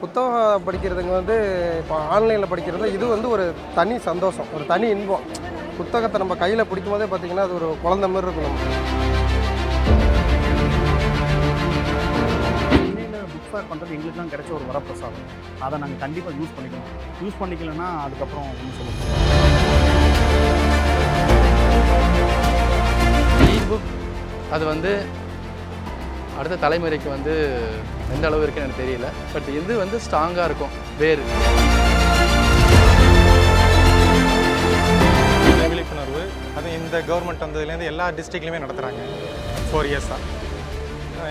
புத்தகம் படிக்கிறதுங்க வந்து இப்போ ஆன்லைனில் படிக்கிறது இது வந்து ஒரு தனி சந்தோஷம் ஒரு தனி இன்பம். புத்தகத்தை நம்ம கையில் பிடிக்கும் போதே பார்த்தீங்கன்னா அது ஒரு குழந்த மாதிரி இருக்கும் சென்னையில் புக் ஃபேர் பண்ணுறது எங்களுக்குலாம் கிடைச்ச ஒரு வரப்பிரசாதம். அதை நாங்கள் கண்டிப்பாக யூஸ் பண்ணிக்கணும். யூஸ் பண்ணிக்கலன்னா அதுக்கப்புறம் ஒன்றும் சொல்ல முடியாது. புக் அது வந்து அடுத்த தலைமுறைக்கு வந்து எந்த அளவு இருக்குன்னு எனக்கு தெரியல. பட் இது வந்து ஸ்ட்ராங்காக இருக்கும்? வேறு. விழிப்புணர்வு. அது இந்த கவர்மெண்ட் வந்ததுலேருந்து எல்லா டிஸ்ட்ரிக்ட்லையுமே நடத்துகிறாங்க ஃபோர் இயர்ஸாக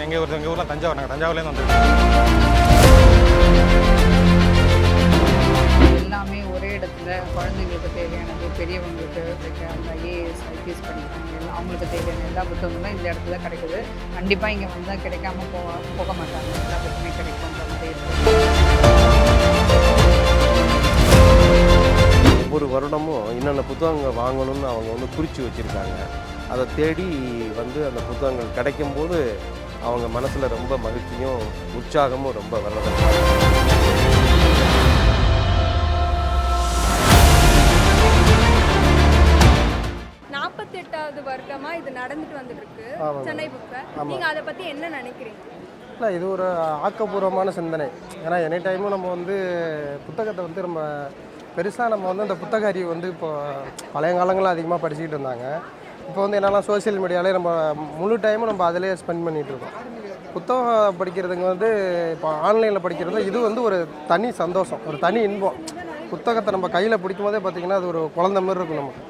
எங்கள் ஊர் எங்கள் ஊரில் தஞ்சாவூர் நாங்கள் தஞ்சாவூர்லேருந்து வந்துருக்கோம். எல்லாமே ஒரே இடத்துல குழந்தைங்களுக்கு தேவையானது பெரியவங்களுக்கு அந்த ஐஏஎஸ் ஐபிஎஸ் படிக்கிறாங்க எல்லாம் அவங்களுக்கு தேவையான எல்லா புத்தகங்களும் இந்த இடத்துல கிடைக்குது. கண்டிப்பாக இங்கே வந்தால் கிடைக்காம போக போக மாட்டாங்க. எல்லா புத்தகமே கிடைக்கும்ன்ற மாதிரி இருக்குது ஒவ்வொரு வருடமும் என்னென்ன புத்தகங்கள் வாங்கணும்னு அவங்க வந்து குறித்து வச்சுருக்காங்க. அதை தேடி வந்து அந்த புத்தகங்கள் கிடைக்கும்போது அவங்க மனசில் ரொம்ப மகிழ்ச்சியும் உற்சாகமும் ரொம்ப வர்றது நாற்பத்தெட்டாவது வருடமா இது நடந்துட்டு வந்துட்டு இருக்கு. சென்னை புக்கை. நீங்க அதை பத்தி என்ன நினைக்கிறீங்க? இல்லை இது ஒரு ஆக்கப்பூர்வமான சிந்தனை. ஏன்னா எனி டைமும் நம்ம வந்து புத்தகத்தை வந்து நம்ம பெருசாக நம்ம வந்து அந்த புத்தக அறிவு வந்து இப்போ பழைய காலங்களில் அதிகமாக படிச்சுக்கிட்டு இருந்தாங்க. இப்போ வந்து என்னென்னா சோஷியல் மீடியாலே நம்ம முழு டைமும் நம்ம அதிலே ஸ்பெண்ட் பண்ணிகிட்டு இருக்கோம். புத்தகம் படிக்கிறதுங்க வந்து இப்போ ஆன்லைனில் படிக்கிறது இது வந்து ஒரு தனி சந்தோஷம் ஒரு தனி இன்பம். புத்தகத்தை நம்ம கையில் பிடிக்கும் போதே பார்த்தீங்கன்னா அது ஒரு குழந்த மாதிரி இருக்கும் நமக்கு.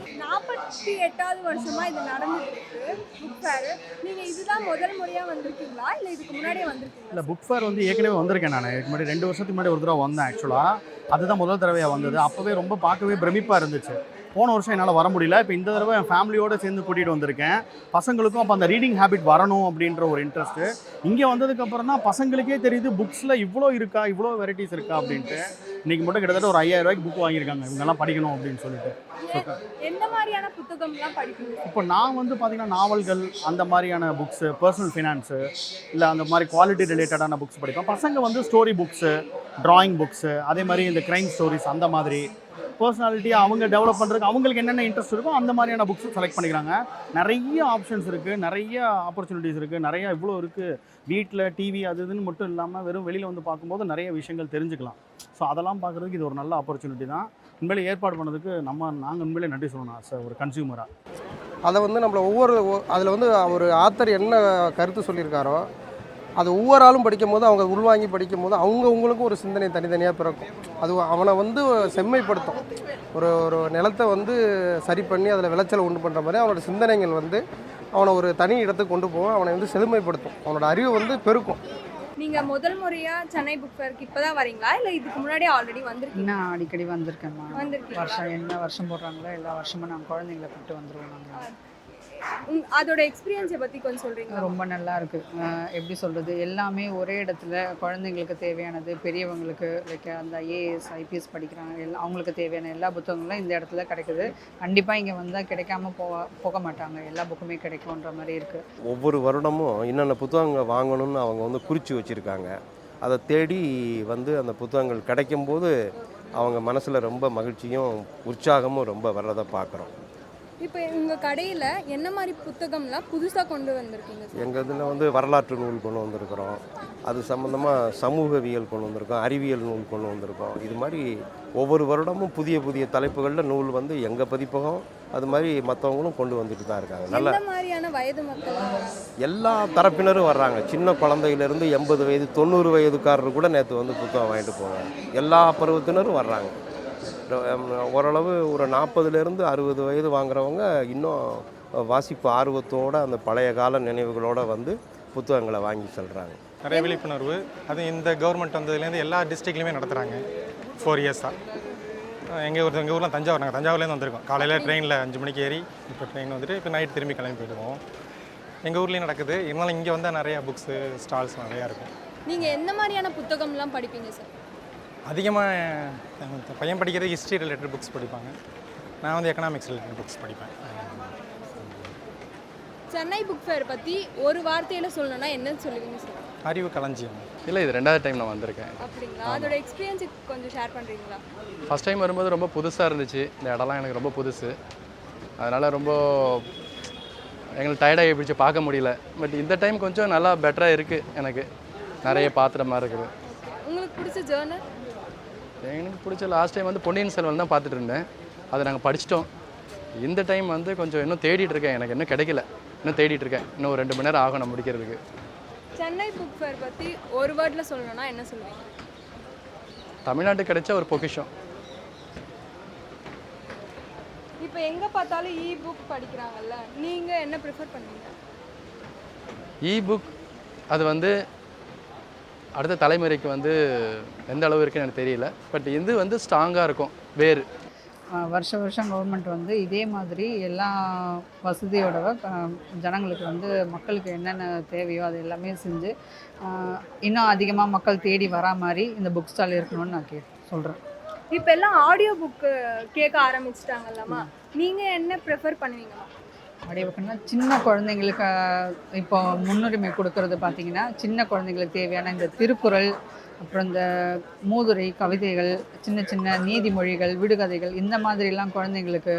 நாற்பத்தி எட்டாவது வருஷமா இது நடந்துருக்கு புக் ஃபேர் நீங்க இதுதான் முதல் முறையா வந்திருக்கீங்களா? இல்ல இதுக்கு முன்னாடியே வந்திருக்கீங்களா? இல்லை புக் ஃபேர் வந்து ஏற்கனவே வந்திருக்கேன் நான். இதுக்கு முன்னாடி ரெண்டு வருஷத்துக்கு முன்னாடி ஒரு தடவை வந்தேன் ஆக்சுவலாக அதுதான் முதல் தடவையாக வந்தது. அப்போவே ரொம்ப பார்க்கவே பிரமிப்பாக இருந்துச்சு. போன வருஷம் என்னால் வர முடியல. இப்போ இந்த தடவை என் ஃபேமிலியோடு சேர்ந்து கூட்டிகிட்டு வந்திருக்கேன். பசங்களுக்கும் அப்போ அந்த ரீடிங் ஹேபிட் வரணும் அப்படின்ற ஒரு இன்ட்ரெஸ்ட்டு இங்கே வந்ததுக்கப்புறம் தான் பசங்களுக்கே தெரியுது புக்ஸில் இவ்வளோ இருக்கா இவ்வளோ வெரைட்டிஸ் இருக்கா அப்படின்ட்டு. இன்றைக்கி மட்டும் கிட்டத்தட்ட ஒரு ஐயாயிரம் ரூபாய்க்கு புக் வாங்கியிருக்காங்க. இவங்கெல்லாம் படிக்கணும் அப்படின்னு சொல்லிட்டு. எந்த மாதிரியான புத்தகம்லாம் படிப்பீங்க இப்போ நான் வந்து பார்த்தீங்கன்னா நாவல்கள் அந்த மாதிரியான புக்ஸு பர்சனல் ஃபினான்ஸு இல்லை அந்த மாதிரி குவாலிட்டி ரிலேட்டடான புக்ஸ் படிப்பேன். பசங்க வந்து ஸ்டோரி புக்ஸு டிராயிங் புக்ஸு அதே மாதிரி இந்த க்ரைம் ஸ்டோரிஸ் அந்த மாதிரி. பர்சனாலிட்டியை அவங்க டெவலப் பண்ணுறதுக்கு அவங்களுக்கு என்னென்ன இன்ட்ரெஸ்ட் இருக்கோ அந்த மாதிரியான புக்ஸ் செலக்ட் பண்ணிக்கிறாங்க. நிறைய ஆப்ஷன்ஸ் இருக்குது நிறைய ஆப்பர்ச்சுனிட்டிஸ் இருக்குது நிறையா இவ்வளோ இருக்குது வீட்டில் டிவி அது இதுன்னு மட்டும் இல்லாமல் வெறும் வெளியில் வந்து பார்க்கும்போது நிறைய விஷயங்கள் தெரிஞ்சுக்கலாம். ஸோ அதெல்லாம் பார்க்குறதுக்கு இது ஒரு நல்ல ஆப்பர்ச்சுனிட்டி தான். உண்மையிலே ஏற்பாடு பண்ணதுக்கு நம்ம நாங்கள் உண்மையிலே நன்றி சொல்லணும் சார் ஒரு கன்சியூமராக அதை வந்து நம்மளை ஒவ்வொரு அதில் வந்து ஒரு ஆத்தர் என்ன கருத்து சொல்லியிருக்காரோ அது ஒவ்வொரு ஆளும் படிக்கும் போது அவங்க உள்வாங்கி படிக்கும் போது அவங்கவுங்களுக்கும் ஒரு சிந்தனை தனித்தனியாக பிறக்கும். அது அவனை வந்து செம்மைப்படுத்தும். ஒரு ஒரு நிலத்தை வந்து சரி பண்ணி அதில் விளைச்சலை உண்டு பண்ணுற மாதிரி அவனோட சிந்தனைகள் வந்து அவனை ஒரு தனி இடத்துக்கு கொண்டு போகும். அவனை வந்து செழுமைப்படுத்தும். அவனோட அறிவு வந்து பெருக்கும். நீங்க முதல் முறையா சென்னை புக் ஃபேருக்கு இப்பதான் வரீங்களா? இல்ல இதுக்கு முன்னாடியே ஆல்ரெடி வந்திருக்கீங்க இன்னும் அடிக்கடி வந்திருக்கேம்மா வந்திருக்கீங்களா? வருஷம் என்ன வருஷம் போடுறாங்களோ எல்லா வருஷமும் நாங்கள் குழந்தைங்கள கூப்பிட்டு வந்துருவோம் நாங்கள் அதோட எக்ஸ்பீரியன்ஸை பத்தி கொஞ்சம் சொல்றீங்களா? ரொம்ப நல்லா இருக்கு. அஹ் எப்படி சொல்றது? எல்லாமே ஒரே இடத்துல குழந்தைங்களுக்கு தேவையானது பெரியவங்களுக்கு லைக் அந்த ஐஏஎஸ் ஐபிஎஸ் படிக்கிறாங்க எல்லாம் அவங்களுக்கு தேவையான எல்லா புத்தகங்களும் இந்த இடத்துல கிடைக்குது. கண்டிப்பாக இங்கே வந்தால் கிடைக்காம போக போக மாட்டாங்க. எல்லா புக்குமே கிடைக்கும்ன்ற மாதிரி இருக்கு. ஒவ்வொரு வருடமும் என்னென்ன புத்தகங்கள் வாங்கணும்னு அவங்க வந்து குறித்து வச்சுருக்காங்க. அதை தேடி வந்து அந்த புத்தகங்கள் கிடைக்கும்போது அவங்க மனசில் ரொம்ப மகிழ்ச்சியும் உற்சாகமும் ரொம்ப வர்றதை பார்க்குறோம் இப்போ உங்க கடையில என்ன மாதிரி புத்தகம்லாம் புதுசா கொண்டு வந்திருக்கீங்க? எங்கள் இதில் வந்து வரலாற்று நூல் கொண்டு வந்திருக்கிறோம். அது சம்மந்தமாக சமூகவியல் கொண்டு வந்திருக்கோம். அறிவியல் நூல் கொண்டு வந்திருக்கோம். இது மாதிரி ஒவ்வொரு வருடமும் புதிய புதிய தலைப்புகளில் நூல் வந்து எங்கள் பதிப்பகம் அது மாதிரி மற்றவங்களும் கொண்டு வந்துட்டு தான் இருக்காங்க. நல்ல மாதிரியான வயது மக்கள்? எல்லா தரப்பினரும் வர்றாங்க. சின்ன குழந்தையிலேருந்து எண்பது வயது தொண்ணூறு வயதுக்காரர் கூட நேற்று வந்து புத்தகம் வாங்கிட்டு போவாங்க. எல்லா பருவத்தினரும் வர்றாங்க. ஓரளவு ஒரு நாற்பதுலேருந்து அறுபது வயது வாங்குறவங்க இன்னும் வாசிப்பு ஆர்வத்தோட அந்த பழைய கால நினைவுகளோட வந்து புத்தகங்களை வாங்கி செல்கிறாங்க நிறைய விழிப்புணர்வு. அது இந்த கவர்மெண்ட் வந்ததுலேருந்து எல்லா டிஸ்ட்ரிக்ட்லையுமே நடத்துகிறாங்க ஃபோர் இயர்ஸாக எங்கள் ஊர் எங்கள் ஊரில் தஞ்சாவூர் நாங்கள் தஞ்சாவூர்லேருந்து வந்திருக்கோம். காலையில் ட்ரெயினில் அஞ்சு மணிக்கு ஏறி இப்போ ட்ரெயின் வந்துட்டு இப்போ நைட் திரும்பி கிளம்பி போயிடுவோம். எங்கள் ஊர்லேயும் நடக்குது. இருந்தாலும் இங்கே வந்தால் நிறையா புக்ஸு ஸ்டால்ஸ் நிறையா இருக்கும். நீங்க எந்த மாதிரியான புத்தகம்லாம் படிப்பீங்க சார் அதிகமாக பையன் படிக்கிறது ஹிஸ்ட்ரி ரிலேட்டட் புக்ஸ் படிப்பாங்க. நான் வந்து எக்கனாமிக்ஸ் ரிலேட்டட் புக்ஸ் படிப்பேன். சென்னை புக் ஃபேர் பத்தி ஒரு வார்த்தையில சொல்லணும்னா என்ன சொல்லுவீங்க சார் அறிவு களஞ்சியம். இல்லை இது ரெண்டாவது டைம் நான் வந்திருக்கேன். அப்படிங்களா? அதோட எக்ஸ்பீரியன்ஸ் கொஞ்சம் ஷேர் பண்ணுறீங்களா ஃபஸ்ட் டைம் வரும்போது ரொம்ப புதுசாக இருந்துச்சு. இந்த இடம்லாம் எனக்கு ரொம்ப புதுசு. அதனால் ரொம்ப எங்களுக்கு டயர்டாகி பிடிச்சி பார்க்க முடியல. பட் இந்த டைம் கொஞ்சம் நல்லா பெட்டராக இருக்குது எனக்கு. நிறைய பாத்திர மாதிரி இருக்குது. உங்களுக்கு பிடிச்ச ஜேர்னல் எனக்கு பிடிச்ச லாஸ்ட் டைம் வந்து பொன்னியின் செல்வன் தான் பார்த்துட்டு இருந்தேன். அதை நாங்கள் படிச்சிட்டோம். இந்த டைம் வந்து கொஞ்சம் இன்னும் தேடிட்டு இருக்கேன். எனக்கு இன்னும் கிடைக்கல. இன்னும் தேடிட்டு இருக்கேன். இன்னும் ஒரு ரெண்டு மணி நேரம் ஆகும் நான் முடிக்கிறதுக்கு. சென்னை புக் ஃபேர் பற்றி ஒரு வேர்டில் சொல்லணும்னா என்ன சொல்லுவீங்க? தமிழ்நாட்டுக்கு கிடைச்ச ஒரு பொக்கிஷம். இப்போ எங்கே பார்த்தாலும் இ புக் படிக்கிறாங்கல்ல. நீங்கள் என்ன ப்ரிஃபர் பண்ணுவீங்க? இபுக் அது வந்து அடுத்த தலைமுறைக்கு வந்து எந்த அளவு இருக்குன்னு எனக்கு தெரியல. பட் இது வந்து ஸ்ட்ராங்காக இருக்கும். வேறு. வருஷ வருஷம் கவர்மெண்ட் வந்து இதே மாதிரி எல்லா வசதியோட ஜனங்களுக்கு வந்து மக்களுக்கு என்னென்ன தேவையோ அது எல்லாமே செஞ்சு இன்னும் அதிகமாக மக்கள் தேடி வரா மாதிரி இந்த புக் ஸ்டால் இருக்கணும்னு நான் கே சொல்கிறேன் இப்போ எல்லாம் ஆடியோ புக்கு கேட்க ஆரம்பிச்சிட்டாங்கல்லம்மா. நீங்கள் என்ன ப்ரிஃபர் பண்ணுவீங்கம்மா? அப்படியே சின்ன குழந்தைங்களுக்கு இப்போ முன்னுரிமை கொடுக்கறது பார்த்தீங்கன்னா சின்ன குழந்தைங்களுக்கு தேவையான இந்த திருக்குறள் அப்புறம் இந்த மூதுரை கவிதைகள் சின்ன சின்ன நீதிமொழிகள் விடுகதைகள் இந்த மாதிரிலாம் குழந்தைங்களுக்கு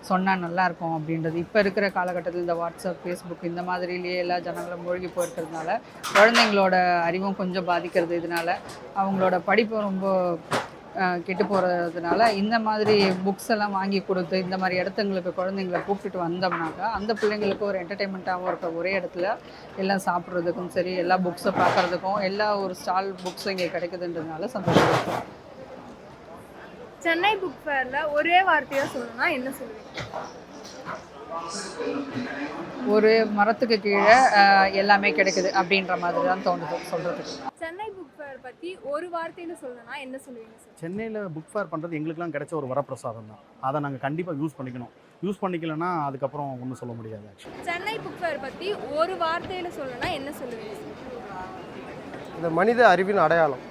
சொன்னால் நல்லாயிருக்கும் அப்படின்றது. இப்போ இருக்கிற காலகட்டத்தில் இந்த வாட்ஸ்அப் ஃபேஸ்புக் இந்த மாதிரிலேயே எல்லா ஜனங்களும் மூழ்கி போயிருக்கிறதுனால குழந்தைங்களோட அறிவும் கொஞ்சம் பாதிக்கிறது இதனால அவங்களோட படிப்பு ரொம்ப கெட்டு போகிறதுனால இந்த மாதிரி புக்ஸ் எல்லாம் வாங்கி கொடுத்து இந்த மாதிரி இடத்துங்களுக்கு குழந்தைங்கள கூப்பிட்டுட்டு வந்தோம்னாக்கா அந்த பிள்ளைங்களுக்கு ஒரு என்டர்டெயின்மெண்ட்டாகவும் இருக்க ஒரே இடத்துல எல்லாம் சாப்பிட்றதுக்கும் சரி எல்லா புக்ஸை பார்க்குறதுக்கும் எல்லா ஒரு ஸ்டால் புக்ஸும் இங்கே கிடைக்குதுன்றதுனால சந்தோஷம் இருக்கும் சென்னை புக் ஃபேரில் ஒரே வார்த்தையாக சொல்லணும்னா என்ன சொல்லுவீங்க? ஒரு மரத்துக்கு கீழே எல்லாமே கிடைக்குது அப்படின்ற மாதிரி தான் தோணுது சொல்கிறதுக்கு சென்னை ஃபேர் பற்றி ஒரு வார்த்தையில் சொல்லணும்னா என்ன சொல்லுவீங்க சார்? சென்னையில் புக் ஃபேர் பண்ணுறது எங்களுக்குலாம் கிடைச்ச ஒரு வரப்பிரசாதம் தான். அதை நாங்கள் கண்டிப்பாக யூஸ் பண்ணிக்கணும். யூஸ் பண்ணிக்கலன்னா அதுக்கப்புறம் ஒன்றும் சொல்ல முடியாது சென்னை புக் ஃபேர் பற்றி ஒரு வார்த்தையில் சொல்லணும்னா என்ன சொல்லுவீங்க இந்த மனித அறிவின் அடையாளம்.